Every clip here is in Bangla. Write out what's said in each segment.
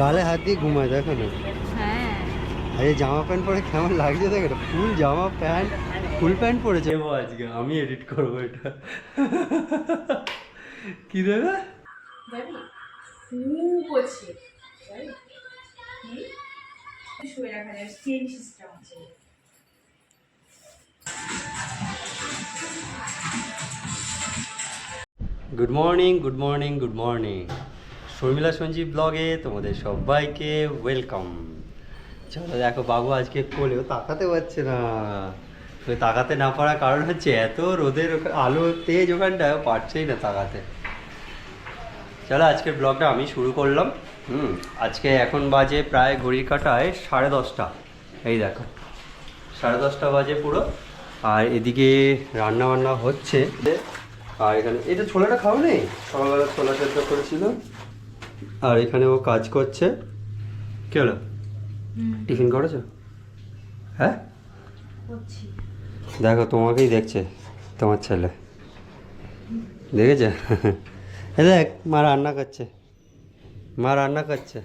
গালে হাত দিয়ে ঘুমায় দেখো না। হ্যাঁ। আরে জামা প্যান্ট পরে কেমন লাগছে দেখো এটা ফুল জামা প্যান্ট ফুল প্যান্ট পরেছে। আজকে? আমি এডিট করব এটা। কি দেবে? Good morning good morning good morning Sharmila Sanjeev ব্লগে তোমাদের সবাইকে ওয়েলকাম। চলো দেখো, বাবু আজকে কোলেও তাকাতে পারছে না। তাকাতে না পারার কারণ হচ্ছে এত রোদের আলো, তেজ ওখানটা পারছেই না তাকাতে। চলো আজকের ব্লগটা আমি শুরু করলাম। হুম, আজকে এখন বাজে প্রায় ঘড়ির কাটায় সাড়ে দশটা। এই দেখো, সাড়ে দশটা বাজে পুরো। আর এদিকে রান্না বান্না হচ্ছে। আর এখানে এটা ছোলাটা খাও নেই সকালবেলা ছোলা সেদ্ধ করেছিল। আর এখানে ও কাজ করছে। কি হলো? টিফিন করেছ? হ্যাঁ? দেখো তোমাকেই দেখছে তোমার ছেলে। দেখেছে? এ দেখ মা রান্না করছে। মা রান্না করছে।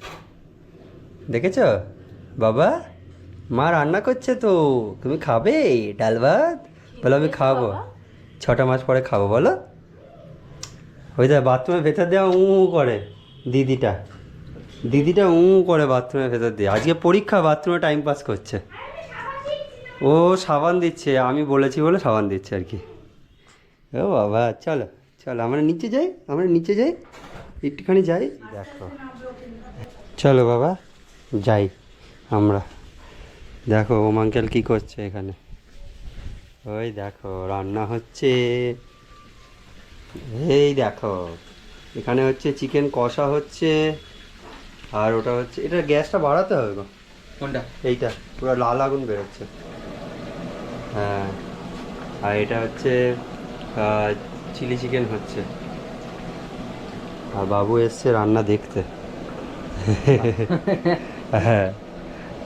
দেখেছ? বাবা মা রান্না করছে তো। তুমি খাবে ডাল ভাত? বলো আমি খাব। ছটা মাস পরে খাব বলো। ওই দেখ বাথরুমের ভেতর দেওয়া উঁ উঁ করে। দিদিটা। দিদিটা উঁ করে বাথরুমের ভেতর দিয়ে। আজকে পরীক্ষা বাথরুমে টাইম পাস করছে। ও সাবান দিচ্ছে, আমি বলেছি বলে সাবান দিচ্ছে আর কি। ও বাবা, চলো চলো, আমরা নিচে যাই, আমরা নিচে যাই, একটুখানি যাই, দেখো। চলো বাবা, যাই আমরা। দেখো, ওম আঙ্কেল কী করছে এখানে? ওই দেখো, রান্না হচ্ছে। এই দেখো। এখানে হচ্ছে চিকেন কষা হচ্ছে আর ওটা হচ্ছে এটা গ্যাসটা বাড়াতে হবে গো। কোনটা? এইটা পুরো লাল আগুন বেরোচ্ছে। হ্যাঁ আর এটা হচ্ছে চিলি চিকেন হচ্ছে। আর বাবু এসছে রান্না দেখতে। হ্যাঁ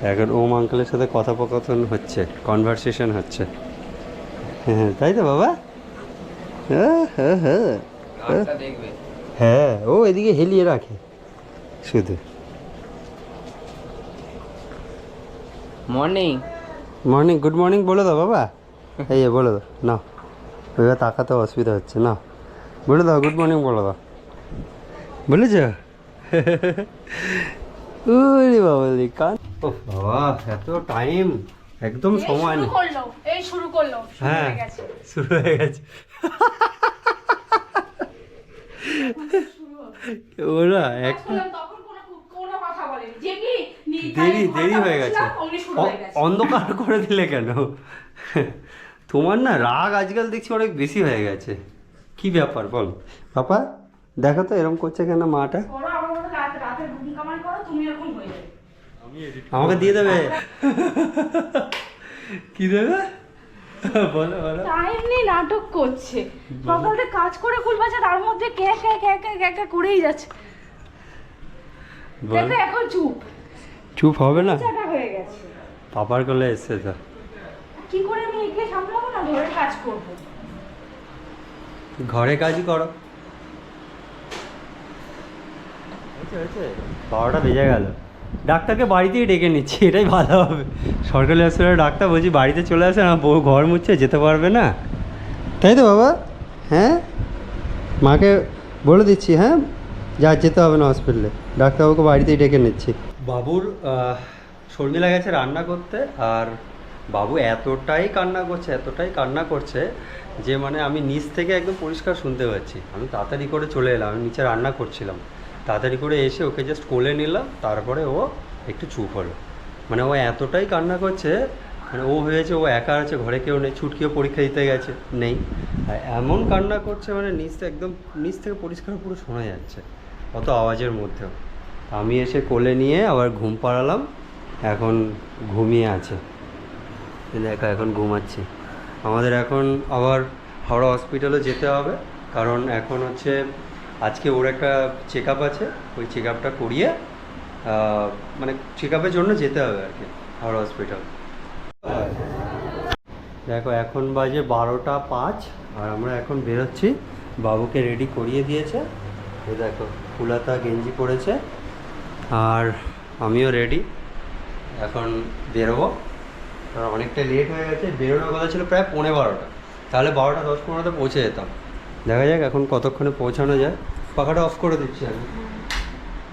এখন ওম আঙ্কেলের সাথে কথোপকথন হচ্ছে কনভারসেশন হচ্ছে। হ্যাঁ তাই তো বাবা? হ্যাঁ হ্যাঁ হ্যাঁ। দেখবে। হ্যাঁ ও এদিকে হেলিয়ে রাখে। শুধু। মর্নিং মর্নিং গুড মর্নিং বলে দাও বাবা। এই যে বলে দাও না ওইভাবে তাকাতে অসুবিধা হচ্ছে না বলে দাও গুড মর্নিং বলে দাও। বলেছ ওরে বাবা রে কান ও বাবা এত টাইম একদম সময় নেই। শুরু করল এই শুরু করল শুরু হ্যাঁ হয়ে গেছে। শুরু হয়ে গেছে। ওরা এক বললাম তখন কোনো কোনো কথা বলেনি। যেমনি নি- দেরি দেরি হয়ে গেছে। অন্ধকার করে দিলে কেন? তোমার না রাগ আজকাল দেখছি অনেক বেশি হয়ে গেছে। কি ব্যাপার বল? পাপা দেখো তো এরকম করছে কেন মাটা? করো আমার মতো রাত রাতের ঘুম কামাই করো তুমি এরকম হয়ে যাবে। আমাকে দিয়ে দেবে? কি দেবে? বলো বলো। টাইম নেই নাটক করছে। সকালে কাজ করে কুল তার মধ্যে কে কে কে কে কে কে করেই যাচ্ছে। দেখো এখন চুপ। চুপ হবে না? চাটা হয়ে গেছে। পাপার কোলে এসছে তো। কি করে আমি একে সামলাবো না? ঘরের কাজ করব। ঘরে কাজই করো। বারোটা বেজে গেল। ডাক্তারকে বাড়িতেই ডেকে নিচ্ছি এটাই ভালো হবে। সরকারি হসপিটালে ডাক্তার বলছি বাড়িতে চলে আসে না বউ ঘর মুচ্ছে যেতে পারবে না? তাই তো বাবা হ্যাঁ? মাকে বলে দিচ্ছি হ্যাঁ? যা যেতে হবে না হসপিটালে ডাক্তারবাবুকে বাড়িতেই ডেকে নিচ্ছি। বাবুর শর্মিলা গেছে রান্না করতে আর বাবু এতটাই কান্না করছে এতটাই কান্না করছে যে মানে আমি নিচ থেকে একদম পরিষ্কার শুনতে পাচ্ছি। আমি তাড়াতাড়ি করে চলে এলাম আমি নিচে রান্না করছিলাম। তাড়াতাড়ি করে এসে ওকে জাস্ট কোলে নিলাম, তারপরে ও একটু চুপ হলো। মানে ও এতটাই কান্না করছে মানে ও হয়েছে ও একা আছে, ঘরে কেউ নেই, ছুটকিও পরীক্ষা দিতে গেছে, নেই। আর এমন কান্না করছে মানে নিচ থেকে একদম, নিচ থেকে পরিষ্কার পুরো শোনা যাচ্ছে, অত আওয়াজের মধ্যেও। আমি এসে কোলে নিয়ে আবার ঘুম পাড়ালাম, এখন ঘুমিয়ে আছে। দেখো, এখন ঘুমাচ্ছি। আমাদের এখন আবার হাওড়া হসপিটালে যেতে হবে, কারণ এখন হচ্ছে আজকে ওর একটা চেক আছে, ওই চেক করিয়ে মানে চেক জন্য যেতে হবে আর কি, হাওড়া হসপিটাল দেখো, এখন বাজে বারোটা পাঁচ, আর আমরা এখন বেরোচ্ছি। বাবুকে রেডি করিয়ে দিয়েছে। এই দেখো, ফুলাতা গেঞ্জি পরেছে, আর আমিও রেডি এখন বেরোবো। অনেকটা লেট হয়ে গেছে, বেরোনোর কথা ছিল প্রায় পৌনে বারোটা। তাহলে বারোটা দশ পনেরোতে পৌঁছে যেতাম। দেখা যাক এখন কতক্ষণে পৌঁছানো যায়। পাখাটা অফ করে দিচ্ছি আমি।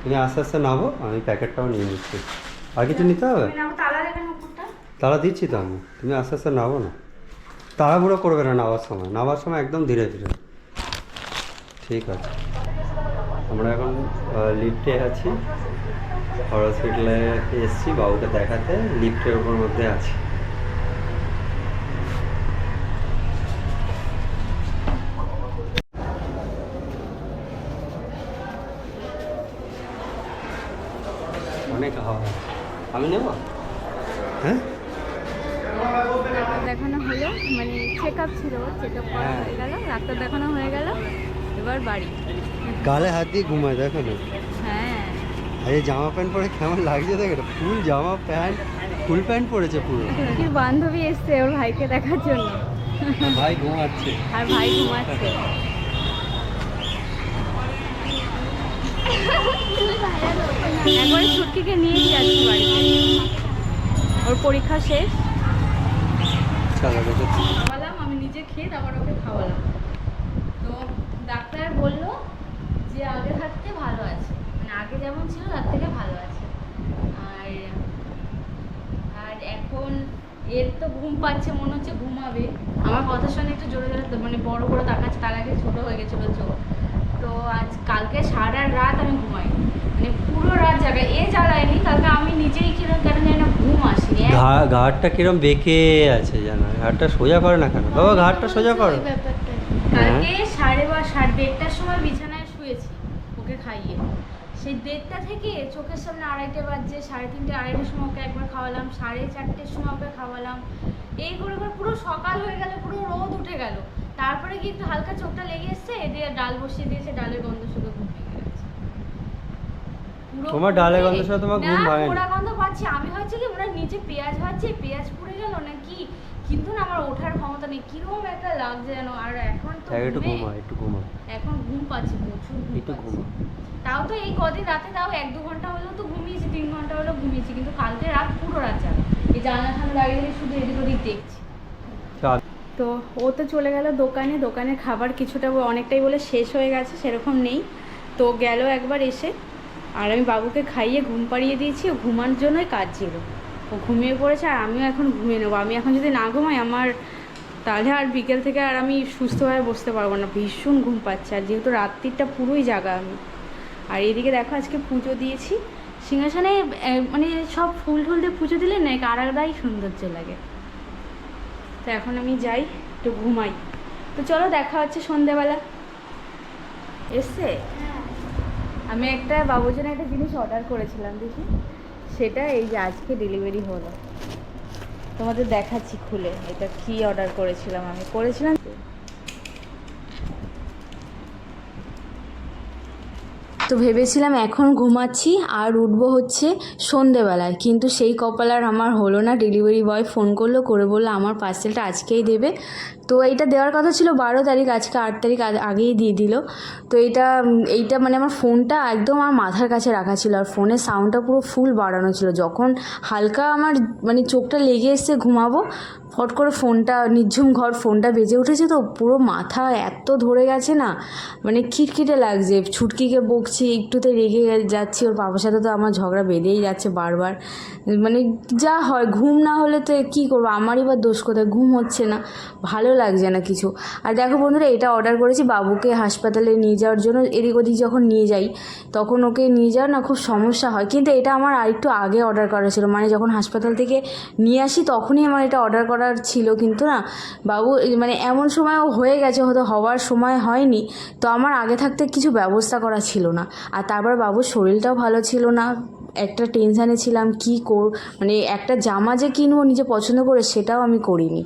তুমি আস্তে আস্তে নামো আমি প্যাকেটটাও নিয়ে নিচ্ছি। আর কিছু নিতে হবে? তালা তারা দিচ্ছি তো আমি। তুমি আস্তে আস্তে নামো না। তাড়াহুড়ো করবে না নামার সময়। নামার সময় একদম ধীরে ধীরে। ঠিক আছে। আমরা এখন লিফটে আছি। হসপিটালে এসছি বাবুকে দেখাতে। লিফটের ওপর মধ্যে আছি। অনেক হাওয়া আমি নেব? হ্যাঁ? ডাক্তার দেখানো হলো মানে চেক আপ ছিল চেক আপ করা হ্যাঁ। হয়ে গেল ডাক্তার দেখানো হয়ে গেল এবার বাড়ি। গালে হাত দিয়ে ঘুমায় দেখো না হ্যাঁ। আরে জামা প্যান্ট পরে কেমন লাগছে দেখো ফুল জামা প্যান্ট ফুল প্যান্ট পরেছে পুরো। কি বান্ধবী এসছে ওর ভাইকে দেখার জন্য। ভাই ঘুমাচ্ছে। আর ভাই ঘুমাচ্ছে। একবার ছুটকিকে নিয়ে যাচ্ছি বাড়িতে। ওর পরীক্ষা শেষ। খাওয়ালাম আমি নিজে খেয়ে তারপর ওকে খাওয়ালাম। তো ডাক্তার বলল যে আগের হাত থেকে ভালো আছে। মানে আগে যেমন ছিল তার থেকে ভালো আছে। আর আর এখন এর তো ঘুম পাচ্ছে মনে হচ্ছে ঘুমাবে। আমার কথা শুনে একটু জোরে জোরে মানে বড় বড় তাকাচ্ছে তার আগে ছোট হয়ে গেছিল চোখ তো আজ কালকে সারা রাত আমি ঘুমাই মানে পুরো রাত জাগা এ জ্বালায়নি কালকে আমি নিজেই কিরম কেন যেন না ঘুম আসেনি ঘা ঘাটটা কিরম বেঁকে আছে জানো? ঘাটটা সোজা করে না কেন? বাবা ঘাটটা সোজা করো। কালকে সাড়ে বা সাড়ে দেড়টার সময় খাইয়ে সেই দেড়টা থেকে চোখের সামনে আড়াইটে বাজছে সাড়ে তিনটে আড়াইটার সময় ওকে একবার খাওয়ালাম সাড়ে চারটের সময় ওকে খাওয়ালাম। এই করে করে পুরো সকাল হয়ে গেল পুরো রোদ উঠে গেল। তারপরে কি একটু হালকা চোখটা লেগে এসছে? এদিকে ডাল বসিয়ে দিয়েছে ডালের গন্ধ শুধু ঘুম ভেঙে গেছে। তোমার ডালের গন্ধ শুনে তোমার ঘুম না, পোড়া গন্ধ পাচ্ছি। আমি হচ্ছে কি ওরা নিচে পেঁয়াজ ভাজছে পেঁয়াজ পুড়ে গেল নাকি? কিন্তু না আমার ওঠার ক্ষমতা নেই। কীরকম একটা লাগছে যেন আর এখন তো এক একটু ঘুমা। একটু ঘুমা এখন ঘুম পাচ্ছি প্রচুর ঘুম একটু ঘুমা তাও তো এই কদিন রাতে তাও এক দু ঘণ্টা হলেও তো ঘুমিয়েছি তিন ঘণ্টা হলেও ঘুমিয়েছি কিন্তু কালকে রাত পুরো রাত যাবে এই জানলা খান দাঁড়িয়ে দাঁড়িয়ে শুধু এদিক ওদিক দেখছি। তো ও তো চলে গেল দোকানে দোকানের খাবার কিছুটা অনেকটাই বলে শেষ হয়ে গেছে সেরকম নেই। তো গেল একবার এসে আর আমি বাবুকে খাইয়ে ঘুম পাড়িয়ে দিয়েছি ও ঘুমানোর জন্যই কাজ ছিল ও ঘুমিয়ে পড়েছে আর আমিও এখন ঘুমিয়ে নেব। আমি এখন যদি না ঘুমাই আমার তাহলে আর বিকেল থেকে আর আমি সুস্থভাবে বসতে পারব না। ভীষণ ঘুম পাচ্ছে। আর যেহেতু রাত্রিটা পুরোই জাগা আমি। আর এদিকে দেখো আজকে পুজো দিয়েছি। সিংহাসনে মানে সব ফুল টুল দিয়ে পুজো দিলে না আলাদাই সৌন্দর্য লাগে। তো এখন আমি যাই একটু ঘুমাই। তো চলো দেখা হচ্ছে সন্ধেবেলা এসছে? আমি একটা বাবুর জন্য একটা জিনিস অর্ডার করেছিলাম দেখি। সেটা এই যে আজকে ডেলিভারি হলো। তোমাদের দেখাচ্ছি খুলে, এটা কি অর্ডার করেছিলাম আমি। করেছিলাম তো। ভেবেছিলাম এখন ঘুমাচ্ছি আর উঠবো হচ্ছে সন্ধেবেলায়, কিন্তু সেই কপাল আর আমার হলো না। ডেলিভারি বয় ফোন করল, করে বলল, আমার পার্সেলটা আজকেই দেবে। তো এইটা দেওয়ার কথা ছিল বারো তারিখ, আজকে আট তারিখ আগেই দিয়ে দিল। তো এইটা এইটা মানে আমার ফোনটা একদম আমার মাথার কাছে রাখা ছিল আর ফোনের সাউন্ডটা পুরো ফুল বাড়ানো ছিল। যখন হালকা আমার মানে চোখটা লেগে এসছে ঘুমাবো, ফট করে ফোনটা, নিঝুম ঘর ফোনটা বেজে উঠেছে তো পুরো মাথা এত ধরে গেছে না মানে খিটখিটে লাগছে। ছুটকিকে বকছি, একটুতে রেগে যাচ্ছি, ওর বাবার সাথে তো আমার ঝগড়া বেঁধেই যাচ্ছে বারবার। মানে যা হয়, ঘুম না হলে তো কী করব? আমারই বা দোষ কোথায়? ঘুম হচ্ছে না। ভালো লাগছে না কিছু। আর দেখো বন্ধুরা, এটা অর্ডার করেছি বাবুকে হাসপাতালে নিয়ে যাওয়ার জন্য। এদিক ওদিক যখন নিয়ে যাই, তখন ওকে নিয়ে যাওয়ার না খুব সমস্যা হয়। কিন্তু এটা আমার আরেকটু আগে অর্ডার করা ছিল। মানে যখন হাসপাতাল থেকে নিয়ে আসি, তখনই আমার এটা অর্ডার করার ছিল। কিন্তু না, বাবু মানে এমন সময়ও হয়ে গেছে, হয়তো হওয়ার সময় হয়নি। তো আমার আগে থাকতে কিছু ব্যবস্থা করা ছিল না। আর তারপর বাবুর শরীরটাও ভালো ছিল না। একটা টেনশানে ছিলাম, কি কর মানে একটা জামা যে কিনবো নিজে পছন্দ করে সেটাও আমি করিনি।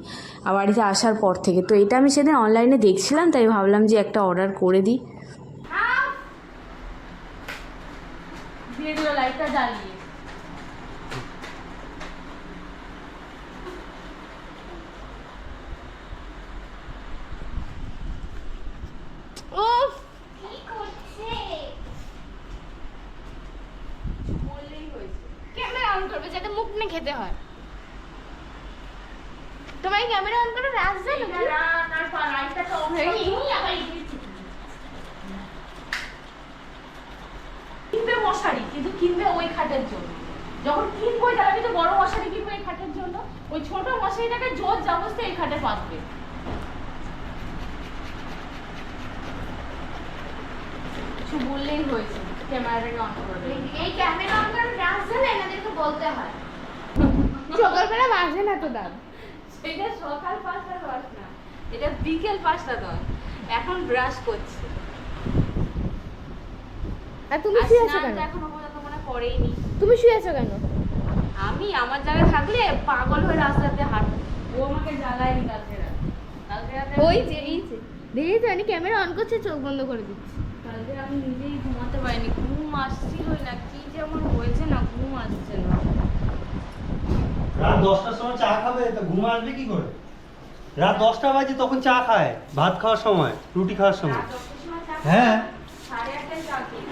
আর বাড়িতে আসার পর থেকে। তো এটা আমি সেদিন অনলাইনে দেখছিলাম, তাই ভাবলাম যে একটা অর্ডার করে দিই। লাইটটা জ্বালিয়ে উফ কি করছে অন করবে যাতে মুখ না খেতে হয় তোমার ক্যামেরা অন করে রাজ দেয় কিনবে মশারি কিন্তু কিনবে ওই খাটের জন্য যখন কিনবো তাহলে আমি তো বড় মশারি কিনবো এই খাটের জন্য ওই ছোট মশারিটাকে জোর জবস্তে এই খাটে পাতবে কিছু বললেই হয়েছে ক্যামেরাটাকে অন করে এই ক্যামেরা অন করে রাজ দেয় এনাদেরকে বলতে হয়। সকালবেলা বাজে না তো দাম সেটা সকাল পাঁচটা দশ না এটা বিকেল পাঁচটা দশ। এখন ব্রাশ করছে। আর তুমি আর শুয়ে আছো কেন? এখনও পর্যন্ত মনে করেইনি তুমি শুয়ে আছো কেন? আমি আমার জায়গায় থাকলে পাগল হয়ে রাস্তাতে হাঁট ও আমাকে জ্বালায়নি কালকে রাতে। কালকে রাতে ওই যে এই যে। দেখি তো আমি ক্যামেরা অন করছে চোখ বন্ধ করে দিচ্ছি। কালকে আমি নিজেই ঘুমাতে পারিনি। ঘুম আসছি আসছিলই না কি যে আমার হয়েছে না ঘুম আসছে না। রাত দশটার সময় চা খাবে তো ঘুম আসবে কি করে? রাত দশটা বাজে তখন চা খায় ভাত খাওয়ার সময় রুটি খাওয়ার সময়। হ্যাঁ। সাড়ে আটটায় চা খেয়ে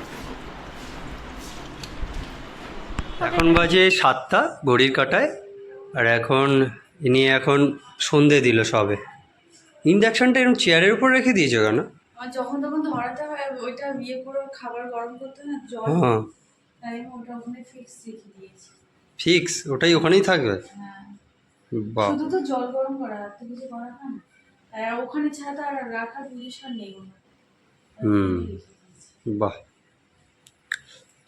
এখন বাজে সাতটা ঘড়ির কাটায়। আর এখন ইনি এখন সন্ধে দিল সবে। ইন্ডাকশনটা এরকম চেয়ারের উপর রেখে দিয়েছ কেন? যখন তখন ধরাতে হয় ওইটা বিয়ে করে খাবার গরম করতে না জল হ্যাঁ। তাই ওটা ওখানে ফিক্স রেখে দিয়েছি। ফিক্স ওটাই ওখানেই থাকবে? হ্যাঁ। বাহ শুধু তো জল গরম করা তো কিছু করা না। আর ওখানে ছাড়া আর রাখার পজিশন নেই হুম। বাহ।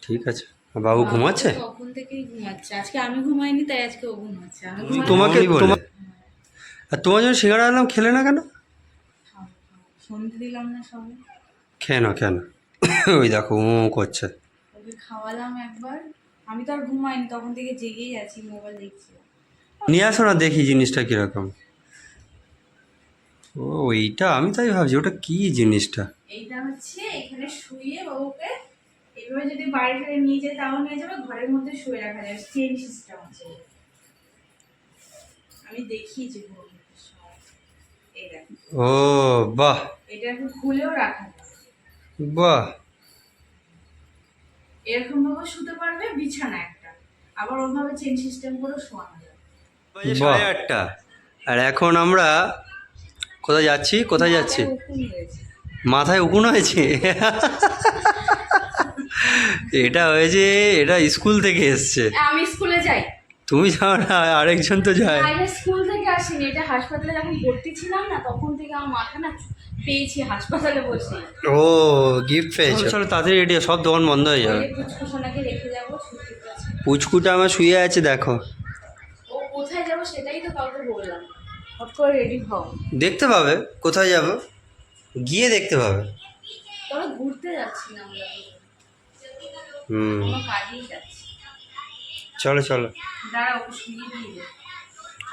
ঠিক আছে। বাবু ঘুমাচ্ছে? তখন থেকেই ঘুমাচ্ছে। আজকে আমি ঘুমাইনি তাই আজকে ও ঘুমাচ্ছে। আমি তোমাকে তোমার আর তোমার জন্য সিঙ্গাড়া আনলাম খেলে না কেন? সন্ধে দিলাম না সবাই। খেয়ে না কেন ওই দেখো ও করছে। ওকে খাওয়ালাম একবার। আমি তো আর ঘুমাইনি তখন থেকে জেগেই আছি মোবাইল দেখছি। নিয়ে আসো না দেখি জিনিসটা কীরকম। ও ওইটা আমি তাই ভাবছি ওটা কি জিনিসটা? এইটা হচ্ছে এখানে শুয়ে বাবুকে এইভাবে যদি বাইরে ফেলে নিয়ে যায় তাও নিয়ে যাবে ঘরের মধ্যে শুয়ে রাখা যাবে চেন সিস্টেম আছে। আমি দেখিয়েছি ও বাহ। এটা এখন খুলেও রাখা বাহ। এরকম ভাবে শুতে পারবে বিছানা একটা। আবার ওভাবে চেন সিস্টেম করে শোয়ানো যাবে সাড়ে আটটা। আর এখন আমরা কোথায় যাচ্ছি? কোথায় যাচ্ছি? মাথায় উকুন হয়েছে? এটা হয়েছে এটা স্কুল থেকে এসছে। আমি স্কুলে যাই। তুমি যাও না আরেকজন তো যায়। আমি স্কুল থেকে আসিনি এটা হাসপাতালে যখন ভর্তি ছিলাম না তখন থেকে আমার মাথা না পেয়েছি হাসপাতালে বসে। ও গিফট পেয়েছ। চলো তাড়াতাড়ি রেডি সব দোকান বন্ধ হয়ে যাবে। পুচকুসোনাকে রেখে যাব ছুটি আছে। পুচকুটা আমার শুয়ে আছে দেখো। ও কোথায় যাব সেটাই তো কাউকে বললাম। হট করে রেডি হও। দেখতে পাবে কোথায় যাব? গিয়ে দেখতে পাবে। তবে ঘুরতে যাচ্ছি না আমরা। হুম। চলো চলো।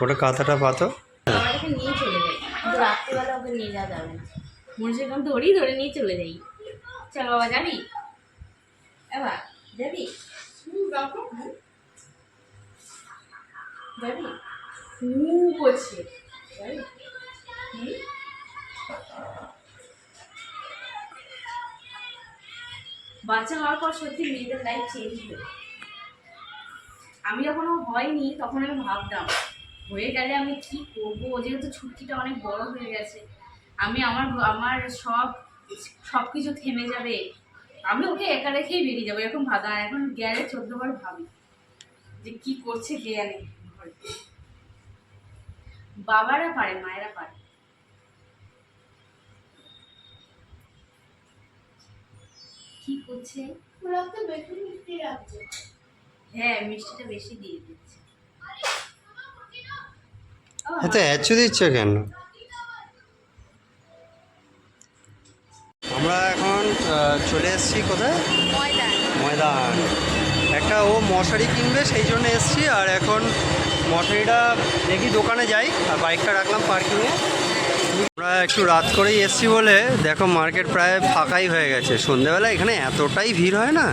ওটা কাঁথাটা পাতো। নিয়ে চলে যাই। রাত্রিবেলা ওকে নিয়ে যাওয়া যাবে না। মনে এখন ধরি ধরে নিয়ে চলে যাই। চল বাবা যাবি? এবার যাবি। যাবি? খুব আছে যাবি? বাচ্চা হওয়ার পর সত্যি মেয়েদের লাইফ চেঞ্জ হয়ে আমি যখন হয়নি, তখন আমি ভাবতাম, হয়ে গেলে আমি কি করব? যেহেতু ছুটিটা অনেক বড় হয়ে গেছে, আমি আমার আমার সব সব কিছু থেমে যাবে। আমি ওকে একা রেখেই বেরিয়ে যাব, এরকম ভাবা। এখন গেলে চোদ্দ বার ভাবি যে কি করছে ঘরে। বাবারা পারে, মায়েরা পারে। কি করছে ওরা তো বেশি মিষ্টি রাখছে হ্যাঁ মিষ্টিটা বেশি দিয়ে দিচ্ছে। এত অ্যাচু দিচ্ছে কেন? আমরা এখন চলে এসেছি কোথায়? ময়দান। ময়দান। একটা ও মশারি কিনবে সেই জন্য এসেছি। আর এখন মশারিটা দেখি দোকানে যাই। আর বাইকটা রাখলাম পার্কিংয়ে। আমরা একটু রাত করেই এসেছি বলে দেখো মার্কেট প্রায় ফাঁকাই হয়ে গেছে। সন্ধেবেলা এখানে এতটাই ভিড় হয় না?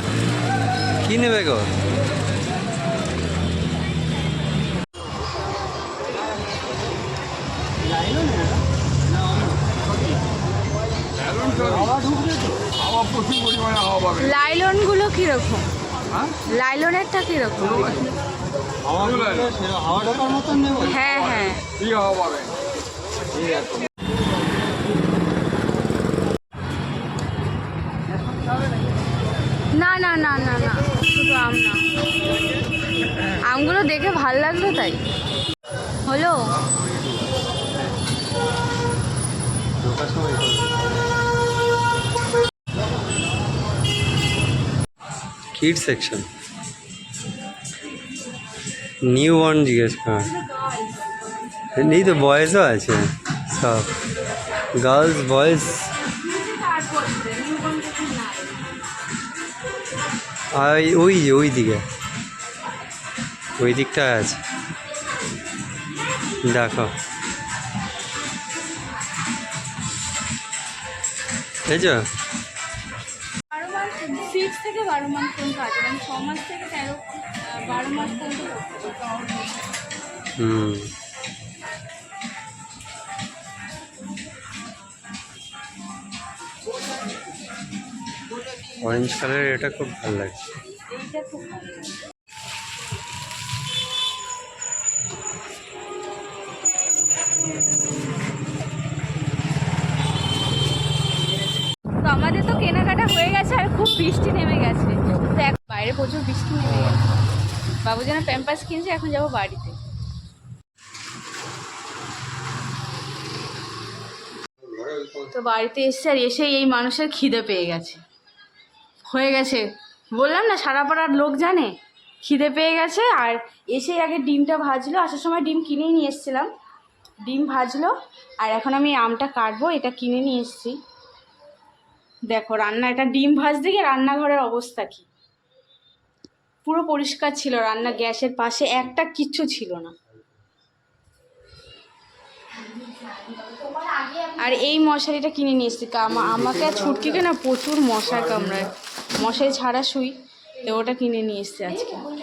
কি নেবে গো? লাইলনগুলো কীরকম? লাইলনেরটা কীরকম? হাওয়া ঢোকার মতন হ্যাঁ হ্যাঁ। কি হাওয়া পাবে। না না না না না, শুধু আম না। আমগুলো দেখে ভালো লাগল তাই। হলো? কিড সেকশন নিউ ওয়ান জিজ্ঞেস কর। নেই তো বয়েসও আছে। সব। গার্লস বয়েজ আর ওই যে ওই দিকে। ওই দিকটা আছে। দেখো। বুঝেছ বারো মাস সিক্স থেকে বারো মাস পর্যন্ত আছে মানে ছ মাস থেকে তেরো বারো মাস পর্যন্ত হুম। অরেঞ্জ কালারের এটা খুব ভালো লাগছে। তো আমাদের তো কেনাকাটা হয়ে গেছে আর খুব বৃষ্টি নেমে গেছে। তো এখন বাইরে প্রচুর বৃষ্টি নেমে গেছে। বাবু যেন প্যাম্পাস কিনছে, এখন যাব বাড়িতে। তো বাড়িতে এসছে আর এসেই এই মানুষের খিদে পেয়ে গেছে। হয়ে গেছে। বললাম না সারা পাড়ার লোক জানে? খিদে পেয়ে গেছে আর এসেই আগে ডিমটা ভাজলো। আসার সময় ডিম কিনেই নিয়ে এসেছিলাম। ডিম ভাজলো আর এখন আমি আমটা কাটবো, এটা কিনে নিয়ে এসেছি। দেখো, রান্না, এটা ডিম ভাজতে গিয়ে রান্নাঘরের অবস্থা কি? পুরো পরিষ্কার ছিল, রান্না গ্যাসের পাশে একটা কিচ্ছু ছিল না। আর এই মশারিটা কিনে নিয়ে এসেছি। আমা- আমাকে আর ছুটকিকে না প্রচুর মশার কামড়ায়। মশারি ছাড়া শুই, তো ওটা কিনে নিয়ে এসেছি আজকে। হুম।